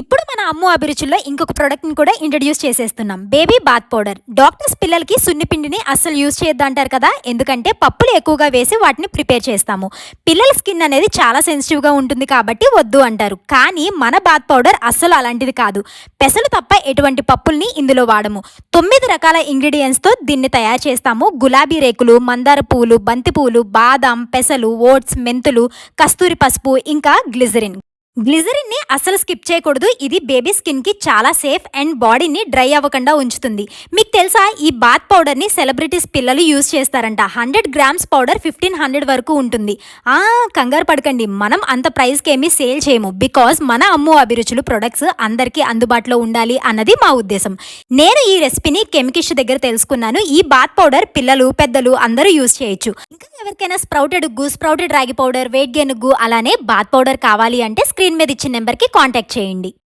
ఇప్పుడు మన అమ్ము అభిరుచుల్లో ఇంకొక ప్రోడక్ట్ని కూడా ఇంట్రడ్యూస్ చేసేస్తున్నాం. బేబీ బాత్ పౌడర్ డాక్టర్స్ పిల్లలకి సున్నిపిండిని అస్సలు యూజ్ చేయొద్దంటారు కదా? ఎందుకంటే పప్పులు ఎక్కువగా వేసి వాటిని ప్రిపేర్ చేస్తాము. పిల్లల స్కిన్ అనేది చాలా సెన్సిటివ్గా ఉంటుంది కాబట్టి వద్దు అంటారు. కానీ మన బాత్ పౌడర్ అస్సలు అలాంటిది కాదు. పెసలు తప్ప ఎటువంటి పప్పుల్ని ఇందులో వాడము. తొమ్మిది రకాల ఇంగ్రీడియంట్స్తో దీన్ని తయారు చేస్తాము. గులాబీ రేకులు మందార పూలు బంతి పూలు బాదం పెసలు ఓట్స్ మెంతులు కస్తూరి పసుపు ఇంకా గ్లిజరిన్. గ్లిజరిన్ని అసలు స్కిప్ చేయకూడదు. ఇది బేబీ స్కిన్కి చాలా సేఫ్ అండ్ బాడీని డ్రై అవ్వకుండా ఉంచుతుంది. మీకు తెలుసా ఈ బాత్ పౌడర్ని సెలబ్రిటీస్ పిల్లలు యూజ్ చేస్తారంట. Hundred grams powder fifteen hundred వరకు ఉంటుంది. ఆ కంగారు పడకండి. మనం అంత ప్రైస్కి ఏమీ సేల్ చేయము. బికాస్ మన అమ్ము అభిరుచులు ప్రొడక్ట్స్ అందరికీ అందుబాటులో ఉండాలి అన్నది మా ఉద్దేశం. నేను ఈ రెసిపీని కెమికిష్ దగ్గర తెలుసుకున్నాను. ఈ బాత్ పౌడర్ పిల్లలు పెద్దలు అందరూ యూజ్ చేయొచ్చు. ఇంకా ఎవరికైనా స్ప్రౌటెడ్ ఉగ్గు sprouted ragi powder weight gain ఉగ్గు అలానే బాత్ పౌడర్ కావాలి అంటే స్క్రీన్ మీద ఇచ్చిన నెంబర్కి కాంటాక్ట్ చేయండి.